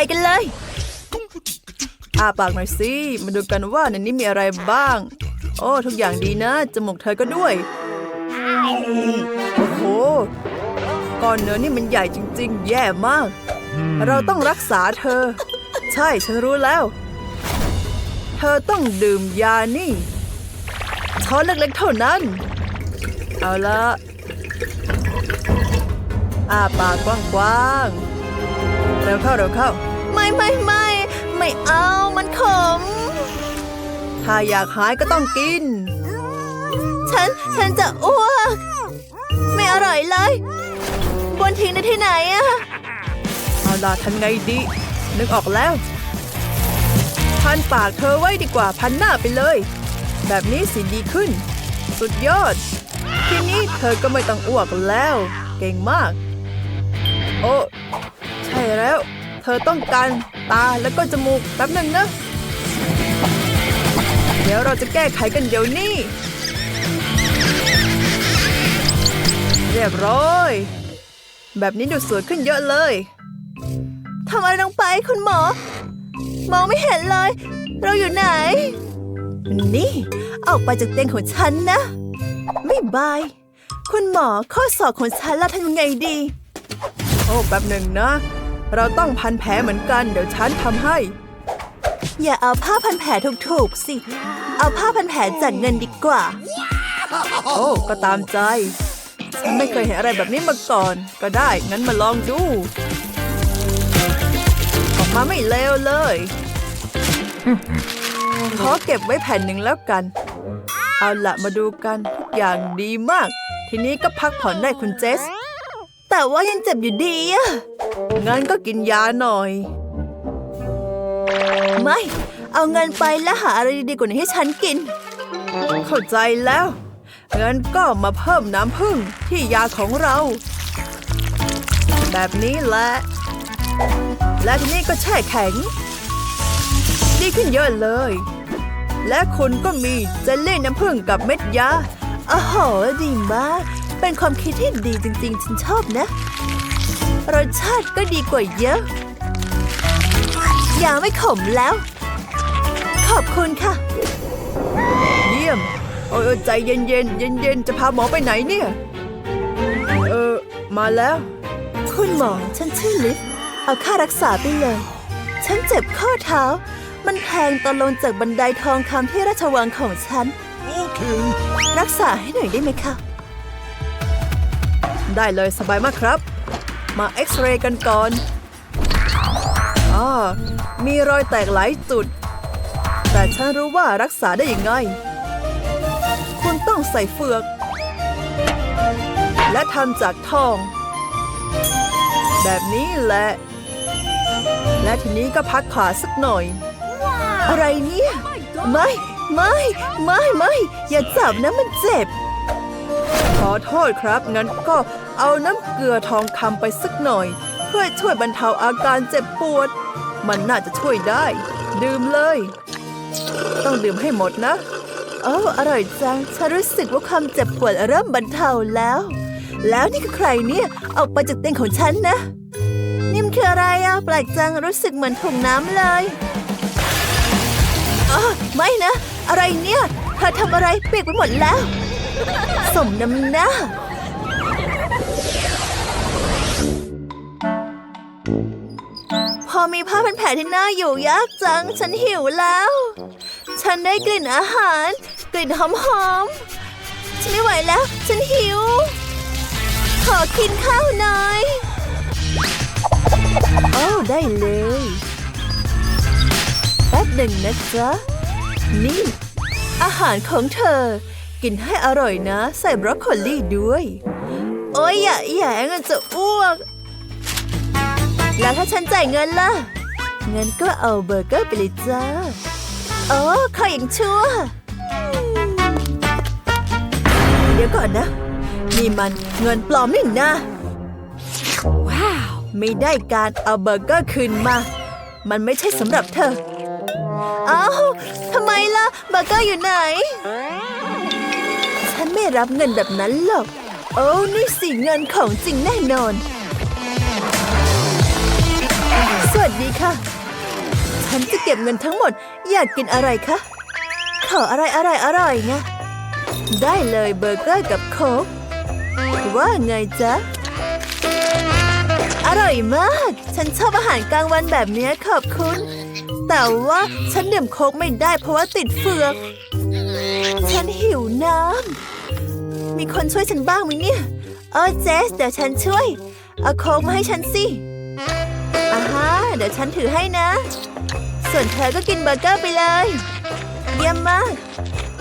ไปกันเลยอาปากหน่อยสิมาดูกันว่าในนี้มีอะไรบ้าง โอ้ทุกอย่างดีนะจมูกเธอก็ด้วยโอ้โหก้อนเนื้อนี่มันใหญ่จริง ๆ แย่มาก เราต้องรักษาเธอ ใช่ฉันรู้แล้ว เธอต้องดื่มยานี่ช้อนเล็กๆเท่านั้น เอาละอาปากกว้างๆเร็วเข้าเร็วเข้า ไม่ไม่ไม่ ไม่เอามันขม ถ้าอยากหายก็ต้องกิน ฉันฉันจะอ้วก ไม่อร่อยเลย บนทิ้งได้ที่ไหนอะเอาล่ะทำไงดี นึกออกแล้วพันปากเธอไว้ดีกว่าพันหน้าไปเลย แบบนี้สิดีขึ้น สุดยอด ทีนี้เธอก็ไม่ต้องอ้วกแล้ว เก่งมาก โอ้ ใช่แล้ว เธอต้องการตาแล้วก็จมูกแป๊บหนึ่งนะ เดี๋ยวเราจะแก้ไขกันเดี๋ยวนี้ เรียบร้อย แบบนี้ดูสวยขึ้นเยอะเลยทำอะไรลงไปคุณหมอ มองไม่เห็นเลย เราอยู่ไหน นี่ ออกไปจากเตียงของฉันนะไม่บาย คุณหมอข้อศอกของฉันล่ะทำยังไงดี โอ้แป๊บหนึ่งนะ เราต้องพันแผลเหมือนกัน เดี๋ยวฉันทำให้ อย่าเอาผ้าพันแผลถูกๆสิ เอาผ้าพันแผลจัดเงินดีกว่า โอ้ก็ตามใจฉันไม่เคยเห็นอะไรแบบนี้มาก่อน ก็ได้ งั้นมาลองดู ออกมาไม่เลวเลย ขอเก็บไว้แผ่นหนึ่งแล้วกัน เอาละมาดูกันทุกอย่างดีมาก ทีนี้ก็พักผ่อนได้คุณเจส แต่ว่ายังเจ็บอยู่ดีอะ งั้นก็กินยาหน่อย ไม่ เอาเงินไปแล้วหาอะไรดีๆกว่านี้ให้ฉันกิน เข้าใจแล้ว งั้นก็มาเพิ่มน้ำผึ้งที่ยาของเรา แบบนี้แหละ และทีนี้ก็แช่แข็ง ดีขึ้นเยอะเลย และคุณก็มีเจลลี่น้ำผึ้งกับเม็ดยาโอ้โหดีมาก เป็นความคิดที่ดีจริงๆ ฉันชอบนะ รสชาติก็ดีกว่าเยอะยาไม่ขมแล้ว ขอบคุณค่ะ เยี่ยม โอ้ยใจเย็นๆเย็นๆจะพาหมอไปไหนเนี่ย เออ มาแล้ว คุณหมอฉันชื่อลิฟเอาค่ารักษาไปเลย ฉันเจ็บข้อเท้า มันแทงตอนลงจากบันไดทองคำที่ราชวังของฉัน Okay. รักษาให้หน่อยได้ไหมคะ ได้เลยสบายมากครับ มาเอ็กซเรย์กันก่อนอ่ามีรอยแตกหลายจุด แต่ฉันรู้ว่ารักษาได้ยังไง คุณต้องใส่เฟือก และทำจากทอง แบบนี้แหละ และทีนี้ก็พักขาสักหน่อย อะไรเนี่ย ไม่ ไม่ ไม่ ไม่ อย่าจับนะมันเจ็บ ขอโทษครับ งั้นก็ เอาน้ำเกลือทองคำไปสักหน่อย เพื่อช่วยบรรเทาอาการเจ็บปวด มันน่าจะช่วยได้ ดื่มเลย ต้องดื่มให้หมดนะโอ้อร่อยจังฉันรู้สึกว่าความเจ็บปวดเริ่มบรรเทาแล้ว แล้วนี่คือใครเนี่ยออกไปจากเตียงของฉันนะ นี่มันคืออะไรอะแปลกจังรู้สึกเหมือนถุงน้ำเลยอ๋อไม่นะ อะไรเนี่ยเธอทำอะไรเปียกไปหมดแล้ว สมน้ำหน้า พอมีผ้าพันแผลที่หน้าอยู่ยากจัง ฉันหิวแล้ว ฉันได้กลิ่นอาหาร กลิ่นหอมๆ ฉันไม่ไหวแล้ว ฉันหิว ขอกินข้าวหน่อยโอ้ได้เลยแป๊บหนึ่งนะจ๊ะ นี่ อาหารของเธอ กินให้อร่อยนะ ใส่บรอกโคลีด้วย โอ้ยอย่าแย่เงินจะอ้วก แล้วถ้าฉันจ่ายเงินล่ะ เงินก็เอาเบอร์เกอร์ไปเลยจ้าโอ้ขออย่างชั่ว เดี๋ยวก่อนนะ นี่มันเงินปลอมนี่นะว้าว ไม่ได้การเอาเบอร์เกอร์คืนมา มันไม่ใช่สำหรับเธอ เอ้าทำไมล่ะ เบอร์เกอร์อยู่ไหน ฉันไม่รับเงินแบบนั้นหรอก โอ้นี่สิเงินของจริงแน่นอน สวัสดีค่ะ ฉันจะเก็บเงินทั้งหมด อยากกินอะไรคะ ขออะไรอร่อยอร่อยๆนะ ได้เลยเบอร์เกอร์กับโค้กว่าไงจ๊ะ อร่อยมาก ฉันชอบอาหารกลางวันแบบนี้ขอบคุณ แต่ว่าฉันดื่มโค้กไม่ได้เพราะว่าติดเฟือก ฉันหิวน้ำ มีคนช่วยฉันบ้างไหมเนี่ย เออเจสเดี๋ยวฉันช่วย เอาโค้กมาให้ฉันสิ อ่าฮะเดี๋ยวฉันถือให้นะ ส่วนเธอก็กินเบอร์เกอร์ไปเลย เยี่ยมมาก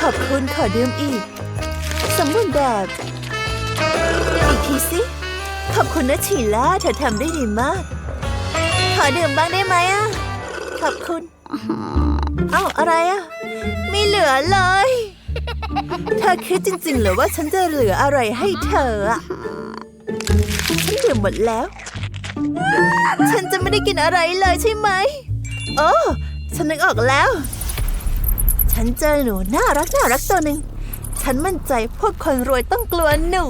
ขอบคุณขอดื่มอีก สมบูรณ์แบบ อีกทีสิ ขอบคุณนะชีล่าเธอทำได้ดีมาก ขอดื่มบ้างได้ไหมอะ ขอบคุณ เอ้าอะไรอะ ไม่เหลือเลย เธอคิดจริงๆเหรือว่าฉันจะเหลืออะไรให้เธออะ ฉันดื่มหมดแล้ว ฉันจะไม่ได้กินอะไรเลยใช่ไหม โอ้ ฉันนึกออกแล้ว ฉันเจอหนูน่ารักน่ารักตัวหนึ่ง ฉันมั่นใจพวกคนรวยต้องกลัวหนู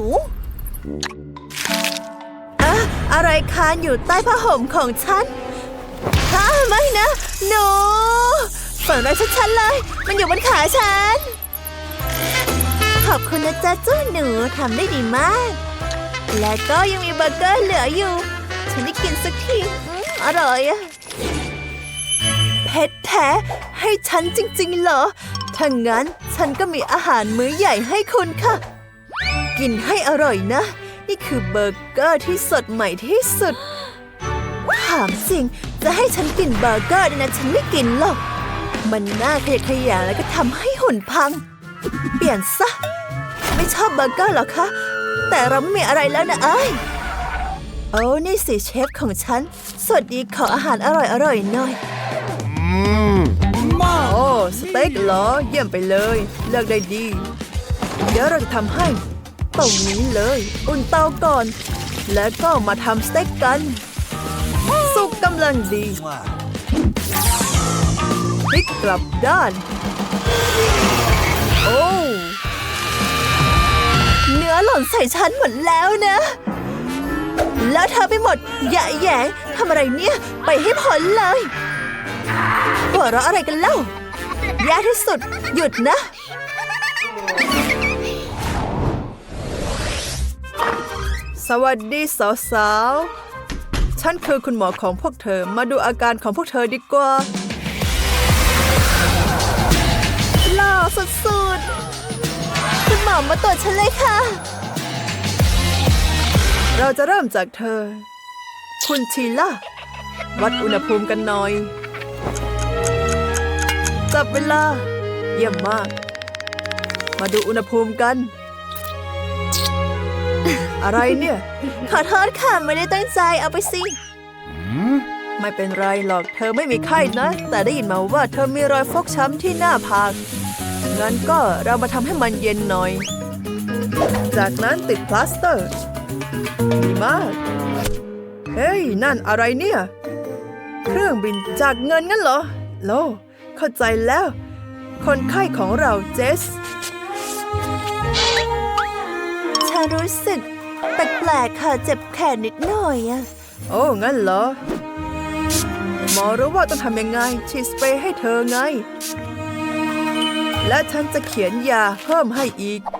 อะอะไรคานอยู่ใต้ผ้าห่มของฉันฮะไม่นะ หนูฝันร้ายชัดๆเลย มันอยู่บนขาฉัน ขอบคุณนะจ๊ะจู้หนูทำได้ดีมาก และก็ยังมีเบอร์เกอร์เหลืออยู่ ฉันได้กินสักทีอร่อยอะเพชรแท้ให้ฉันจริง ๆ เหรอ ถ้างั้นฉันก็มีอาหารมื้อใหญ่ให้คุณค่ะ กินให้อร่อยนะ นี่คือเบอร์เกอร์ที่สดใหม่ที่สุด ถามจริง จะให้ฉันกินเบอร์เกอร์เนี่ยนะ ฉันไม่กินหรอก มันน่าขยะแขยงแล้วก็ทำให้หุ่นพัง เปลี่ยนซะ ไม่ชอบเบอร์เกอร์หรอคะ แต่เราไม่มีอะไรแล้วนะเอ้ย โอ้นี่สิเชฟของฉัน สวัสดีขออาหารอร่อยๆหน่อยโอ้สเต็กเหรอ เยี่ยมไปเลย เลือกได้ดี เดี๋ยวเราจะทำให้ตรงนี้เลย อุ่นเตาก่อน แล้วก็มาทำสเต็กกัน สุกกำลังดีพลิกกลับด้าน โอ้ เนื้อหล่นใส่ฉันหมดแล้วนะ แล้วเธอไปหมดอย่แยงทำอะไรเนี่ย ไปให้พ้นเลยหัวเราะอะไรกันเล่า แย่ที่สุด หยุดนะ สวัสดีสาวๆ ฉันคือคุณหมอของพวกเธอ มาดูอาการของพวกเธอดีกว่าหล่อสุดๆ คุณหมอมาตรวจฉันเลยค่ะ เราจะเริ่มจากเธอ คุณชีล่าวัดอุณหภูมิกันหน่อย จับเวลา เยี่ยมมาก มาดูอุณหภูมิกัน อะไรเนี่ย ขอโทษค่ะ ไม่ได้ตั้งใจเอาไปสิไม่เป็นไรหรอกเธอไม่มีไข้นะ แต่ได้ยินมาว่าเธอมีรอยฟกช้ำที่หน้าผากงั้นก็เรามาทำให้มันเย็นหน่อย จากนั้นติดพลาสเตอร์ ดีมาก เฮ้ย นั่นอะไรเนี่ย เครื่องบินจากเงินงั้นเหรอ โล เข้าใจแล้ว คนไข้ของเราเจสฉันรู้สึกแปลกๆค่ะเจ็บแขนนิดหน่อยอะโอ้งั้นเหรอ หมอรู้ว่าต้องทำยังไงฉีดสเปรย์ให้เธอไง และฉันจะเขียนยาเพิ่มให้อีกนี่แห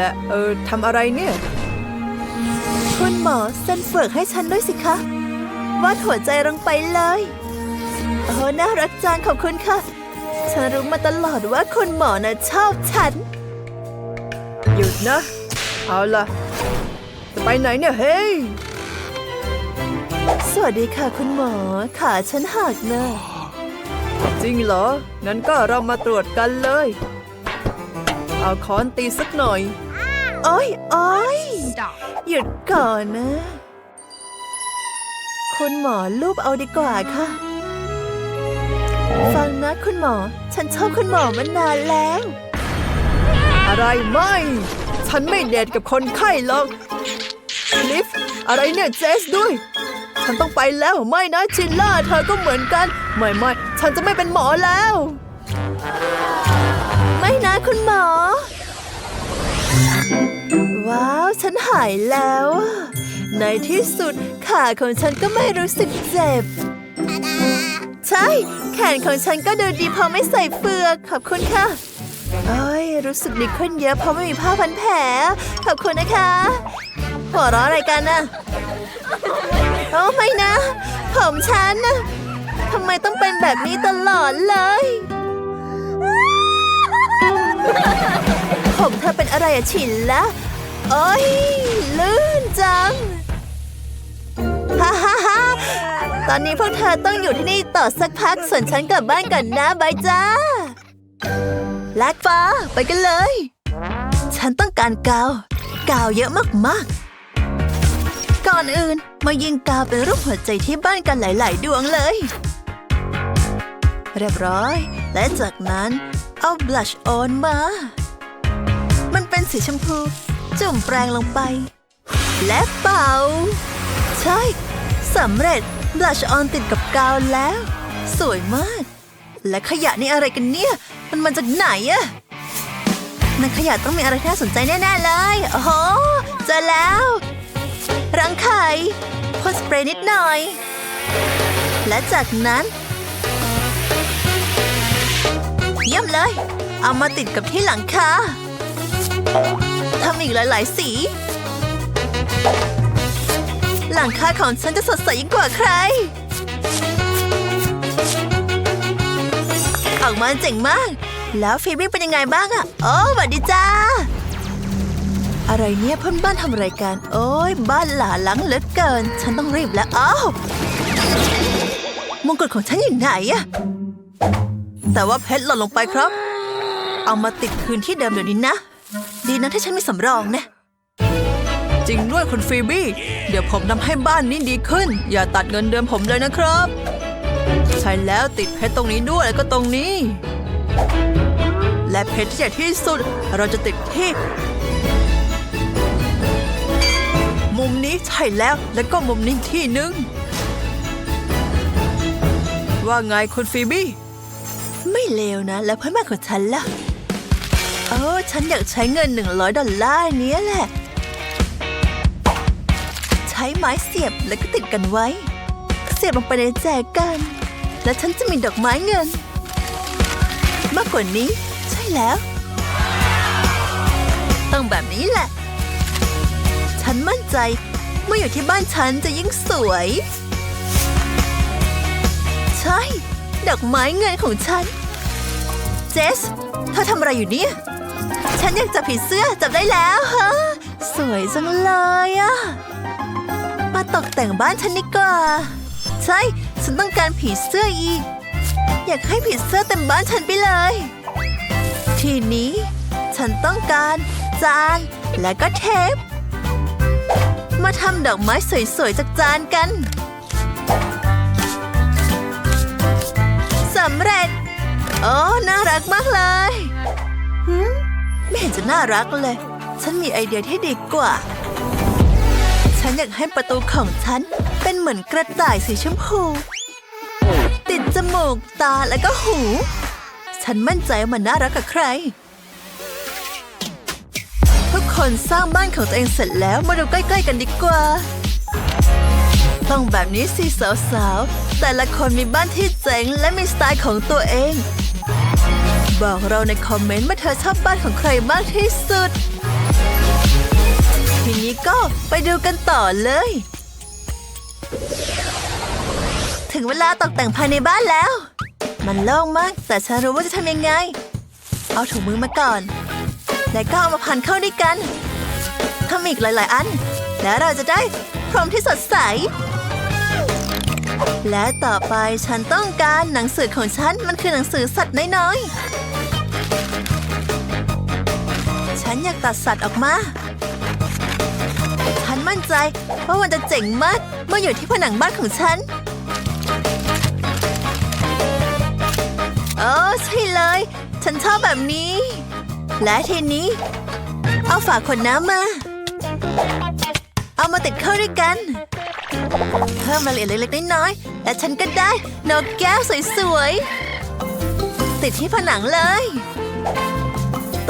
ละ เออทำอะไรเนี่ย คุณหมอเส้นเฟือกให้ฉันด้วยสิคะวาดหัวใจลงไปเลย โอ้น่ารักจังขอบคุณค่ะ ฉันรู้มาตลอดว่าคุณหมอน่ะชอบฉัน หยุดนะ เอาล่ะ จะไปไหนเนี่ยเฮ้ย สวัสดีค่ะคุณหมอ ขาฉันหักนะจริงเหรอ งั้นก็เรามาตรวจกันเลย เอาค้อนตีสักหน่อย โอ้ยโอ้ยหยุดก่อนนะ คุณหมอรูปเอาดีกว่าค่ะ ฟังนะคุณหมอ ฉันชอบคุณหมอมานานแล้ว อะไรไม่ ฉันไม่เดทกับคนไข้หรอกลิฟอะไรเนี่ยเจสด้วย ฉันต้องไปแล้วไม่นะชิลล่า เธอก็เหมือนกัน ไม่ไม่ฉันจะไม่เป็นหมอแล้ว ไม่นะคุณหมอ ว้าว ฉันหายแล้ว ในที่สุดขาของฉันก็ไม่รู้สึกเจ็บ ใช่ แขนของฉันก็ดูดีพอไม่ใส่เฟือก ขอบคุณค่ะเอ้ย รู้สึกดีขึ้นเยอะเพราะไม่มีผ้าพันแผล ขอบคุณนะคะหัวเราะอะไรกันน่ะโอ้ไม่นะ ผมฉันนะทำไมต้องเป็นแบบนี้ตลอดเลยผมเธอเป็นอะไรอะฉินละ โอ้ยลื่นจัง ฮ่าฮ่าฮ่าตอนนี้พวกเธอต้องอยู่ที่นี่ต่อสักพัก ส่วนฉันกลับบ้านก่อนนะบายจ้าลากฟ้าไปกันเลย ฉันต้องการกาว กาวเยอะมากๆ ก่อนอื่นมายิงกาวเป็นรูปหัวใจที่บ้านกันหลาย ๆ ดวงเลย เรียบร้อย และจากนั้นเอาบลัชออนมา มันเป็นสีชมพู จุ่มแปรงลงไป และเป่า ใช่สำเร็จบลัชออนติดกับกาวแล้ว สวยมาก และขยะนี่อะไรกันเนี่ย มันมาจากไหนอะในขยะต้องมีอะไรที่น่าสนใจแน่ๆเลยโอ้โหเจอแล้วรังไข่พ่นสเปรย์นิดหน่อย และจากนั้น เยี่ยมเลย เอามาติดกับที่หลังคา ทำอีกหลาย ๆ สี หลังคาของฉันจะสดใสยิ่งกว่าใคร ออกมาเจ๋งมาก แล้วฟีบี้เป็นยังไงบ้างอะโอ้สวัสดีจ้า อะไรเนี่ยเพื่อนบ้านทำอะไรกัน โอ้ยบ้านหลาหลังเหลือเกิน ฉันต้องรีบแล้วอ้าวมงกุฎของฉันอยู่ไหนอะแต่ว่าเพชรหล่นลงไปครับ เอามาติดคืนที่เดิมเดี๋ยวนี้นะ ดีนะที่ฉันมีสำรองนะ จริงด้วยคุณฟีบี้ เดี๋ยวผมทำให้บ้านนี้ดีขึ้น อย่าตัดเงินเดือนผมเลยนะครับ ใช่แล้วติดเพชรตรงนี้ด้วยแล้วก็ตรงนี้ และเพชรที่ใหญ่ที่สุด เราจะติดที่ มุมนี้ใช่แล้วแล้วก็มุมนี้ที่หนึ่งว่าไงคุณฟีบี้ ไม่เลวนะ แล้วเพื่อนบ้านของฉันล่ะ เออฉันอยากใช้เงิน 100 ดอลลาร์เนี้ยแหละ ใช้ไม้เสียบแล้วก็ติดกันไว้ เสียบลงไปในแจกัน และฉันจะมีดอกไม้เงิน มากกว่านี้ ใช่แล้ว ต้องแบบนี้แหละ ฉันมั่นใจเมื่ออยู่ที่บ้านฉันจะยิ่งสวย ใช่ ดอกไม้เงินของฉัน เจสเธอทำอะไรอยู่เนี่ย ฉันอยากจับผีเสื้อจับได้แล้วฮะสวยจังเลยอะมาตกแต่งบ้านฉันดีกว่า ใช่ ฉันต้องการผีเสื้ออีก อยากให้ผีเสื้อเต็มบ้านฉันไปเลย ทีนี้ ฉันต้องการจานและก็เทป มาทำดอกไม้สวยๆจากจานกันสำเร็จ โอ้ น่ารักมากเลยหืม เห็นจะน่ารักเลย ฉันมีไอเดียที่ดีกว่า ฉันอยากให้ประตูของฉัน เป็นเหมือนกระต่ายสีชมพู ติดจมูกตาแล้วก็หู ฉันมั่นใจว่ามันน่ารักกับใคร ทุกคนสร้างบ้านของตัวเองเสร็จแล้วมาดูใกล้ๆกันดีกว่า ต้องแบบนี้สิสาวๆแต่ละคนมีบ้านที่เจ๋งและมีสไตล์ของตัวเอง บอกเราในคอมเมนต์ว่าเธอชอบบ้านของใครมากที่สุด ทีนี้ก็ไปดูกันต่อเลย ถึงเวลาตกแต่งภายในบ้านแล้ว มันโล่งมาก แต่ฉันรู้ว่าจะทำยังไง เอาถุงมือมาก่อน แล้วก็เอามาพันเข้าด้วยกันทำอีกหลาย ๆ อัน แล้วเราจะได้พรมที่สดใสและต่อไปฉันต้องการหนังสือของฉันมันคือหนังสือสัตว์น้อย ฉันอยากตัดสัตว์ออกมา ฉันมั่นใจว่ามันจะเจ๋งมากเมื่ออยู่ที่ผนังบ้านของฉัน โอ้ใช่เลย ฉันชอบแบบนี้ และทีนี้ เอาฝาขวดน้ำมา เอามาติดเข้าด้วยกัน เพิ่มรายละเอียดเล็กๆน้อยๆและฉันก็ได้นกแก้วสวยๆ ติดที่ผนังเลย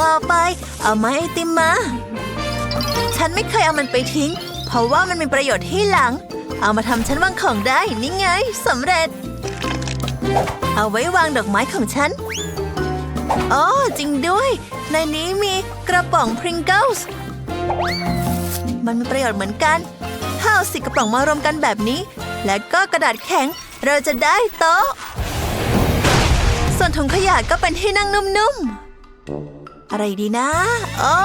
ต่อไปเอาไม้ไอติมมา ฉันไม่เคยเอามันไปทิ้ง เพราะว่ามันมีประโยชน์ที่หลัง เอามาทำชั้นวางของได้นี่ไงสำเร็จ เอาไว้วางดอกไม้ของฉันอ๋อจริงด้วย ในนี้มีกระป๋องพริงเกิลส์มันมีประโยชน์เหมือนกัน ถ้าเอาสิกระป๋องมารวมกันแบบนี้ และก็กระดาษแข็งเราจะได้โต๊ะ ส่วนถุงขยะก็เป็นที่นั่งนุ่มๆ อะไรดีนะโอ้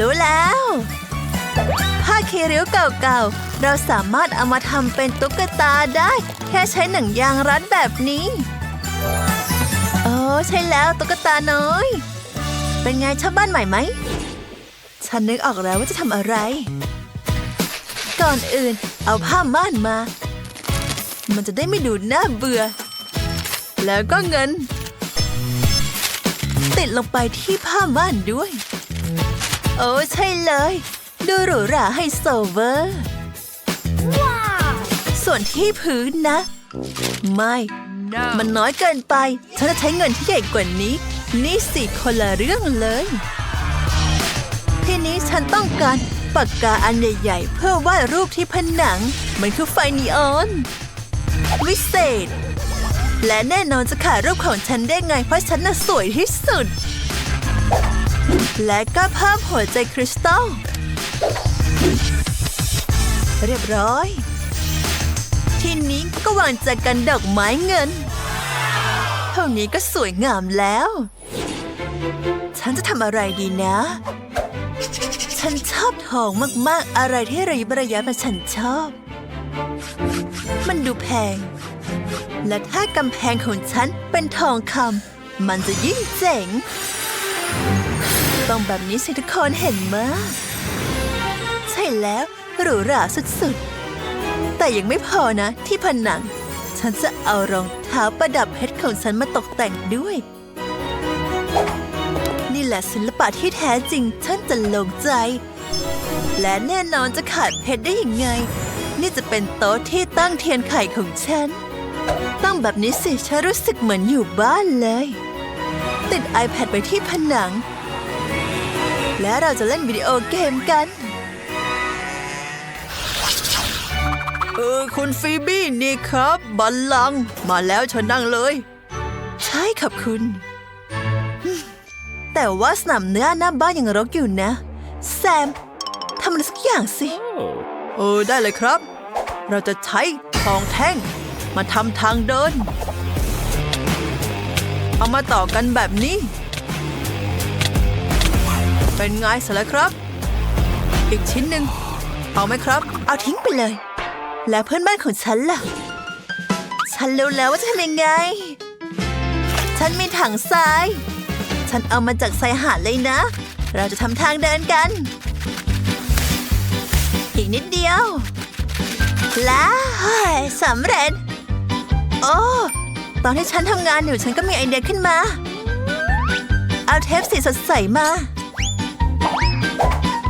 รู้แล้วผ้าคีริ้วเก่าๆ เราสามารถเอามาทำเป็นตุ๊กตาได้ แค่ใช้หนังยางรัดแบบนี้ โอ้ใช่แล้วตุ๊กตาน้อย เป็นไงชอบบ้านใหม่ไหม ฉันนึกออกแล้วว่าจะทำอะไร ก่อนอื่นเอาผ้าม่านมา มันจะได้ไม่ดูน่าเบื่อ แล้วก็เงิน ติดลงไปที่ผ้าม่านด้วย โอ้ใช่เลย ดูหรูหราไฮโซเวอร์ส่วนที่พื้นนะ ไม่มันน้อยเกินไป ฉันจะใช้เงินที่ใหญ่กว่านี้ นี่สิคนละเรื่องเลย ทีนี้ฉันต้องการปากกาอันใหญ่ๆเพื่อวาดรูปที่ผนัง มันคือไฟนีออน วิเศษ และแน่นอนจะขายรูปของฉันได้ไงเพราะฉันน่ะสวยที่สุด และก็เพิ่มหัวใจคริสตัลเรียบร้อย ทีนี้ก็วางแจกันดอกไม้เงิน เท่านี้ก็สวยงามแล้ว ฉันจะทำอะไรดีนะ ฉันชอบทองมากๆ อะไรที่ระยิบระยับมาฉันชอบ มันดูแพง และถ้ากำแพงของฉันเป็นทองคำมันจะยิ่งเจ๋ง ต้องแบบนี้สิทุกคนเห็นมะใช่แล้วหรูหราสุดๆ แต่ยังไม่พอนะที่ผนัง ฉันจะเอารองเท้าประดับเพชรของฉันมาตกแต่งด้วย นี่แหละศิลปะที่แท้จริงฉันจะลงใจ และแน่นอนจะขาดเพชรได้ยังไง นี่จะเป็นโต๊ะที่ตั้งเทียนไข่ของฉัน ต้องแบบนี้สิฉันรู้สึกเหมือนอยู่บ้านเลย ติด iPad ไปที่ผนัง และเราจะเล่นวิดีโอเกมกัน เออ คุณฟีบี้นี่ครับ บัลลังก์มาแล้วเชิญนั่งเลย ใช่ครับคุณอืมแต่ว่าสนามเนื้อหน้าบ้านยังรกอยู่นะ แซมทำอะไรสักอย่างสิ เออ ได้เลยครับ เราจะใช้ทองแท่ง มาทำทางเดิน เอามาต่อกันแบบนี้ เป็นไงเสร็จแล้วครับ อีกชิ้นหนึ่งเอาไหมครับ เอาทิ้งไปเลย แล้วเพื่อนบ้านของฉันล่ะ ฉันรู้แล้วว่าจะทำยังไง ฉันมีถังทราย ฉันเอามาจากชายหาดเลยนะ เราจะทำทางเดินกัน อีกนิดเดียว แล้วสำเร็จ อ้ตอนที่ฉันทำงานอยู่ฉันก็มีไอเดียขึ้นมา เอาเทปสีสดใสมา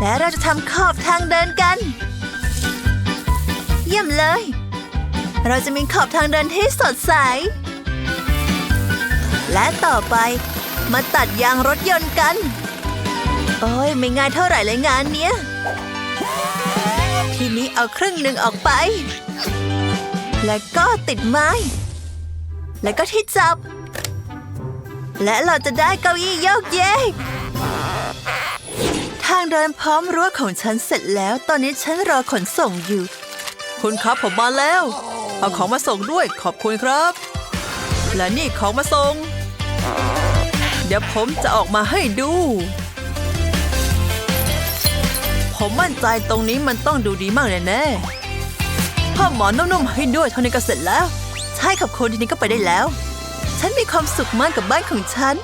และเราจะทำขอบทางเดินกัน เยี่ยมเลย เราจะมีขอบทางเดินที่สดใส และต่อไปมาตัดยางรถยนต์กัน โอ้ยไม่ง่ายเท่าไหร่เลยงานเนี้ย ทีนี้เอาครึ่งหนึ่งออกไป แล้วก็ติดไม้ แล้วก็ที่จับ และเราจะได้เก้าอี้โยกเยกทางเดินพร้อมรั้วของฉันเสร็จแล้ว ตอนนี้ฉันรอขนส่งอยู่ คุณครับผมมาแล้ว เอาของมาส่งด้วยขอบคุณครับ และนี่ของมาส่ง เดี๋ยวผมจะออกมาให้ดู ผมมั่นใจตรงนี้มันต้องดูดีมากแน่ๆผ้าหมอนนุ่มๆให้ด้วยเท่านี้ก็เสร็จแล้ว ใช่ครับคุณทีนี้ก็ไปได้แล้ว ฉันมีความสุขมากกับบ้านของฉัน